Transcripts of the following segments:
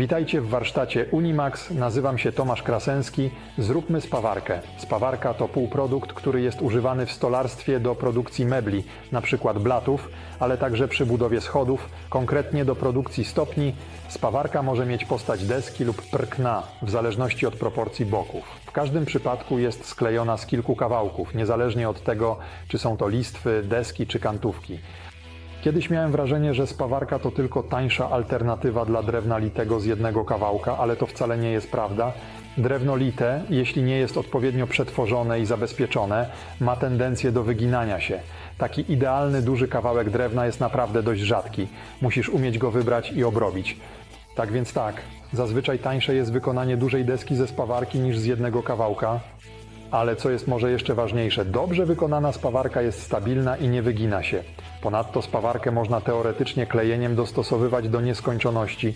Witajcie w warsztacie Unimax. Nazywam się Tomasz Krasenski. Zróbmy spawarkę. Spawarka to półprodukt, który jest używany w stolarstwie do produkcji mebli, np. blatów, ale także przy budowie schodów, konkretnie do produkcji stopni. Spawarka może mieć postać deski lub prkna, w zależności od proporcji boków. W każdym przypadku jest sklejona z kilku kawałków, niezależnie od tego, czy są to listwy, deski czy kantówki. Kiedyś miałem wrażenie, że spawarka to tylko tańsza alternatywa dla drewna litego z jednego kawałka, ale to wcale nie jest prawda. Drewno lite, jeśli nie jest odpowiednio przetworzone i zabezpieczone, ma tendencję do wyginania się. Taki idealny duży kawałek drewna jest naprawdę dość rzadki. Musisz umieć go wybrać i obrobić. Tak więc tak, zazwyczaj tańsze jest wykonanie dużej deski ze spawarki niż z jednego kawałka, ale co jest może jeszcze ważniejsze, dobrze wykonana spawarka jest stabilna i nie wygina się. Ponadto spawarkę można teoretycznie klejeniem dostosowywać do nieskończoności.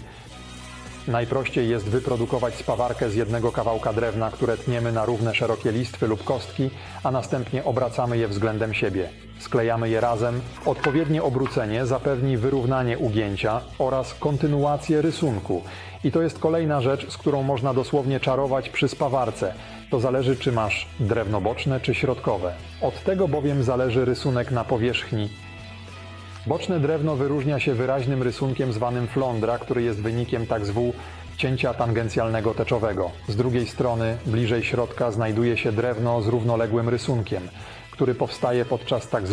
Najprościej jest wyprodukować spawarkę z jednego kawałka drewna, które tniemy na równe szerokie listwy lub kostki, a następnie obracamy je względem siebie. Sklejamy je razem. Odpowiednie obrócenie zapewni wyrównanie ugięcia oraz kontynuację rysunku. I to jest kolejna rzecz, z którą można dosłownie czarować przy spawarce. To zależy, czy masz drewno boczne czy środkowe. Od tego bowiem zależy rysunek na powierzchni Boczne drewno wyróżnia się wyraźnym rysunkiem zwanym flądra, który jest wynikiem tak cięcia tangencjalnego teczowego. Z drugiej strony, bliżej środka, znajduje się drewno z równoległym rysunkiem, który powstaje podczas tak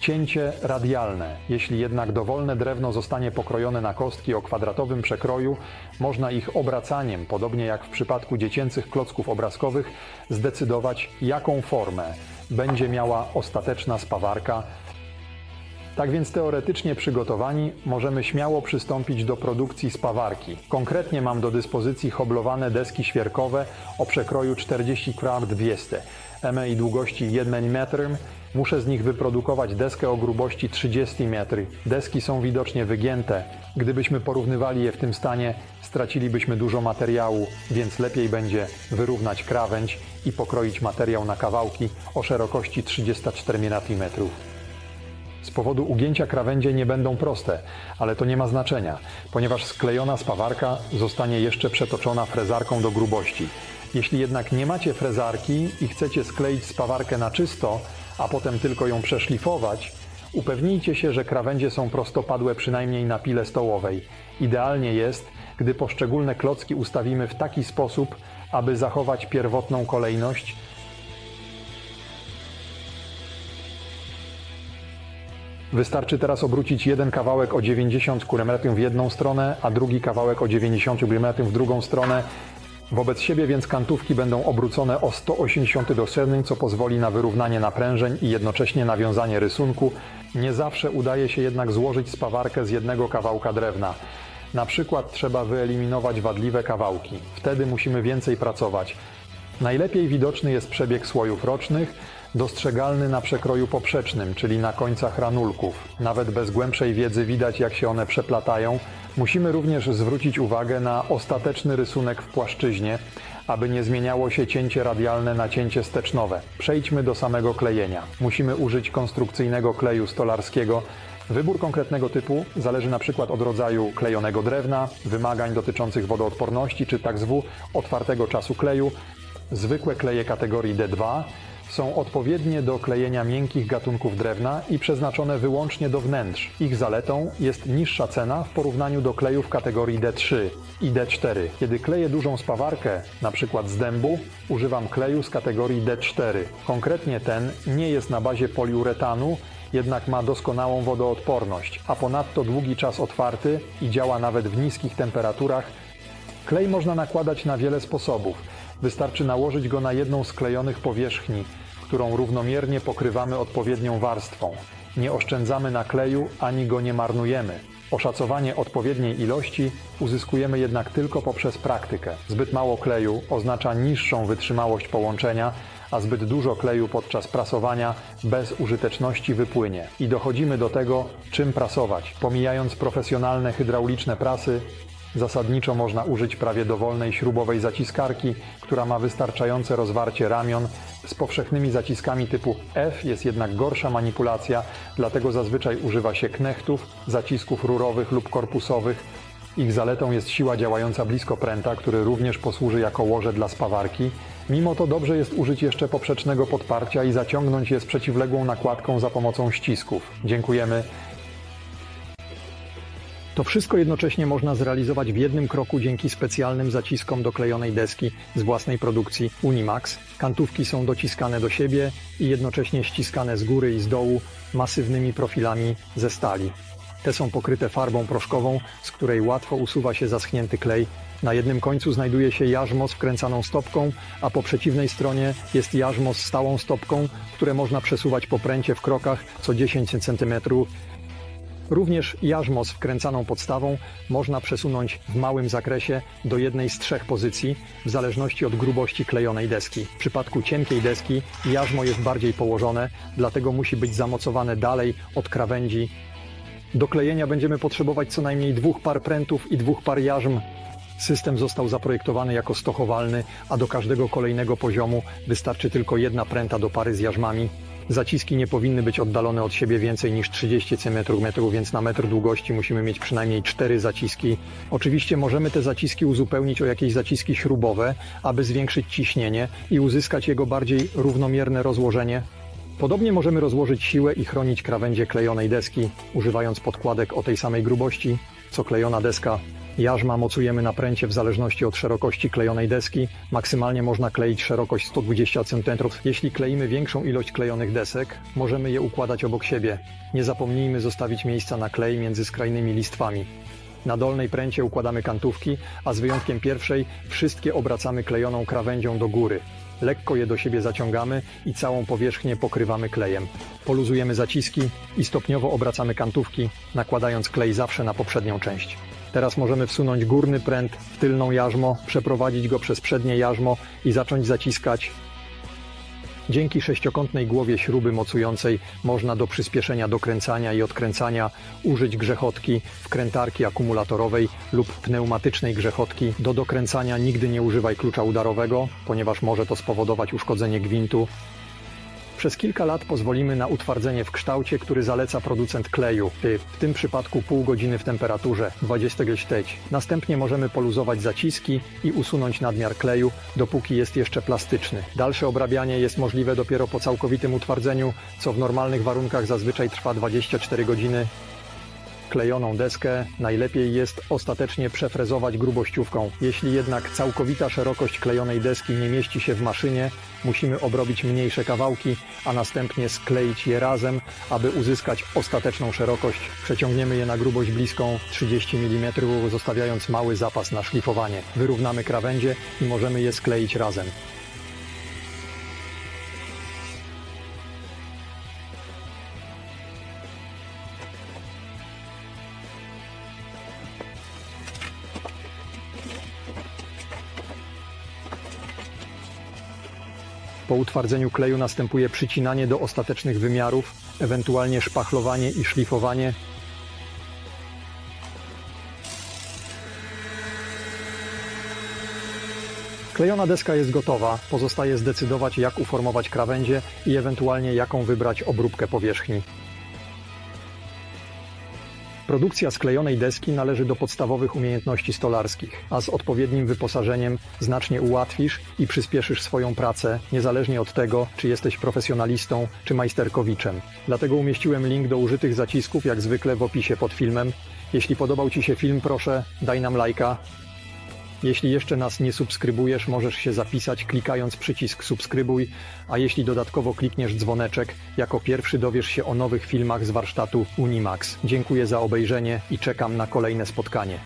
cięcie radialne. Jeśli jednak dowolne drewno zostanie pokrojone na kostki o kwadratowym przekroju, można ich obracaniem, podobnie jak w przypadku dziecięcych klocków obrazkowych, zdecydować, jaką formę będzie miała ostateczna spawarka, tak więc teoretycznie przygotowani możemy śmiało przystąpić do produkcji spawarki. Konkretnie mam do dyspozycji hoblowane deski świerkowe o przekroju 40 kwart 200 m i długości 1 mm. Muszę z nich wyprodukować deskę o grubości 30 m. Deski są widocznie wygięte. Gdybyśmy porównywali je w tym stanie, stracilibyśmy dużo materiału, więc lepiej będzie wyrównać krawędź i pokroić materiał na kawałki o szerokości 34 mm. Z powodu ugięcia krawędzie nie będą proste, ale to nie ma znaczenia, ponieważ sklejona spawarka zostanie jeszcze przetoczona frezarką do grubości. Jeśli jednak nie macie frezarki i chcecie skleić spawarkę na czysto, a potem tylko ją przeszlifować, upewnijcie się, że krawędzie są prostopadłe przynajmniej na pile stołowej. Idealnie jest, gdy poszczególne klocki ustawimy w taki sposób, aby zachować pierwotną kolejność, Wystarczy teraz obrócić jeden kawałek o 90 km w jedną stronę, a drugi kawałek o 90 km w drugą stronę. Wobec siebie więc kantówki będą obrócone o 180 do średniej, co pozwoli na wyrównanie naprężeń i jednocześnie nawiązanie rysunku. Nie zawsze udaje się jednak złożyć spawarkę z jednego kawałka drewna. Na przykład trzeba wyeliminować wadliwe kawałki. Wtedy musimy więcej pracować. Najlepiej widoczny jest przebieg słojów rocznych, dostrzegalny na przekroju poprzecznym, czyli na końcach ranulków. Nawet bez głębszej wiedzy widać, jak się one przeplatają. Musimy również zwrócić uwagę na ostateczny rysunek w płaszczyźnie, aby nie zmieniało się cięcie radialne na cięcie stecznowe. Przejdźmy do samego klejenia. Musimy użyć konstrukcyjnego kleju stolarskiego, Wybór konkretnego typu zależy na przykład od rodzaju klejonego drewna, wymagań dotyczących wodoodporności czy tak zwu otwartego czasu kleju. Zwykłe kleje kategorii D2 są odpowiednie do klejenia miękkich gatunków drewna i przeznaczone wyłącznie do wnętrz. Ich zaletą jest niższa cena w porównaniu do klejów kategorii D3 i D4. Kiedy kleję dużą spawarkę, np. z dębu, używam kleju z kategorii D4. Konkretnie ten nie jest na bazie poliuretanu, jednak ma doskonałą wodoodporność, a ponadto długi czas otwarty i działa nawet w niskich temperaturach. Klej można nakładać na wiele sposobów. Wystarczy nałożyć go na jedną z klejonych powierzchni, którą równomiernie pokrywamy odpowiednią warstwą. Nie oszczędzamy na kleju ani go nie marnujemy. Oszacowanie odpowiedniej ilości uzyskujemy jednak tylko poprzez praktykę. Zbyt mało kleju oznacza niższą wytrzymałość połączenia, a zbyt dużo kleju podczas prasowania bez użyteczności wypłynie. I dochodzimy do tego, czym prasować. Pomijając profesjonalne hydrauliczne prasy, Zasadniczo można użyć prawie dowolnej śrubowej zaciskarki, która ma wystarczające rozwarcie ramion. Z powszechnymi zaciskami typu F jest jednak gorsza manipulacja, dlatego zazwyczaj używa się knechtów, zacisków rurowych lub korpusowych. Ich zaletą jest siła działająca blisko pręta, który również posłuży jako łoże dla spawarki. Mimo to dobrze jest użyć jeszcze poprzecznego podparcia i zaciągnąć je z przeciwległą nakładką za pomocą ścisków. Dziękujemy. To wszystko jednocześnie można zrealizować w jednym kroku dzięki specjalnym zaciskom do klejonej deski z własnej produkcji Unimax. Kantówki są dociskane do siebie i jednocześnie ściskane z góry i z dołu masywnymi profilami ze stali. Te są pokryte farbą proszkową, z której łatwo usuwa się zaschnięty klej. Na jednym końcu znajduje się jarzmo z wkręcaną stopką, a po przeciwnej stronie jest jarzmo z stałą stopką, które można przesuwać po pręcie w krokach co 10 cm Również jarzmo z wkręcaną podstawą można przesunąć w małym zakresie do jednej z trzech pozycji, w zależności od grubości klejonej deski. W przypadku cienkiej deski jarzmo jest bardziej położone, dlatego musi być zamocowane dalej od krawędzi. Do klejenia będziemy potrzebować co najmniej dwóch par prętów i dwóch par jarzm. System został zaprojektowany jako stochowalny, a do każdego kolejnego poziomu wystarczy tylko jedna pręta do pary z jarzmami. Zaciski nie powinny być oddalone od siebie więcej niż 30 cm, więc na metr długości musimy mieć przynajmniej cztery zaciski. Oczywiście możemy te zaciski uzupełnić o jakieś zaciski śrubowe, aby zwiększyć ciśnienie i uzyskać jego bardziej równomierne rozłożenie. Podobnie możemy rozłożyć siłę i chronić krawędzie klejonej deski, używając podkładek o tej samej grubości, co klejona deska. Jarzma mocujemy na pręcie w zależności od szerokości klejonej deski. Maksymalnie można kleić szerokość 120 cm. Jeśli kleimy większą ilość klejonych desek, możemy je układać obok siebie. Nie zapomnijmy zostawić miejsca na klej między skrajnymi listwami. Na dolnej pręcie układamy kantówki, a z wyjątkiem pierwszej wszystkie obracamy klejoną krawędzią do góry. Lekko je do siebie zaciągamy i całą powierzchnię pokrywamy klejem. Poluzujemy zaciski i stopniowo obracamy kantówki, nakładając klej zawsze na poprzednią część. Teraz możemy wsunąć górny pręt w tylną jarzmo, przeprowadzić go przez przednie jarzmo i zacząć zaciskać Dzięki sześciokątnej głowie śruby mocującej można do przyspieszenia dokręcania i odkręcania użyć grzechotki, wkrętarki akumulatorowej lub pneumatycznej grzechotki. Do dokręcania nigdy nie używaj klucza udarowego, ponieważ może to spowodować uszkodzenie gwintu. Przez kilka lat pozwolimy na utwardzenie w kształcie, który zaleca producent kleju, w tym przypadku pół godziny w temperaturze 20 steć. Następnie możemy poluzować zaciski i usunąć nadmiar kleju, dopóki jest jeszcze plastyczny. Dalsze obrabianie jest możliwe dopiero po całkowitym utwardzeniu, co w normalnych warunkach zazwyczaj trwa 24 godziny. Klejoną deskę najlepiej jest ostatecznie przefrezować grubościówką. Jeśli jednak całkowita szerokość klejonej deski nie mieści się w maszynie, musimy obrobić mniejsze kawałki, a następnie skleić je razem, aby uzyskać ostateczną szerokość. Przeciągniemy je na grubość bliską 30 mm, zostawiając mały zapas na szlifowanie. Wyrównamy krawędzie i możemy je skleić razem. Po utwardzeniu kleju następuje przycinanie do ostatecznych wymiarów, ewentualnie szpachlowanie i szlifowanie. Klejona deska jest gotowa, pozostaje zdecydować jak uformować krawędzie i ewentualnie jaką wybrać obróbkę powierzchni. Produkcja sklejonej deski należy do podstawowych umiejętności stolarskich, a z odpowiednim wyposażeniem znacznie ułatwisz i przyspieszysz swoją pracę, niezależnie od tego, czy jesteś profesjonalistą czy majsterkowiczem. Dlatego umieściłem link do użytych zacisków, jak zwykle w opisie pod filmem. Jeśli podobał Ci się film, proszę daj nam lajka. Jeśli jeszcze nas nie subskrybujesz, możesz się zapisać klikając przycisk subskrybuj, a jeśli dodatkowo klikniesz dzwoneczek, jako pierwszy dowiesz się o nowych filmach z warsztatu Unimax. Dziękuję za obejrzenie i czekam na kolejne spotkanie.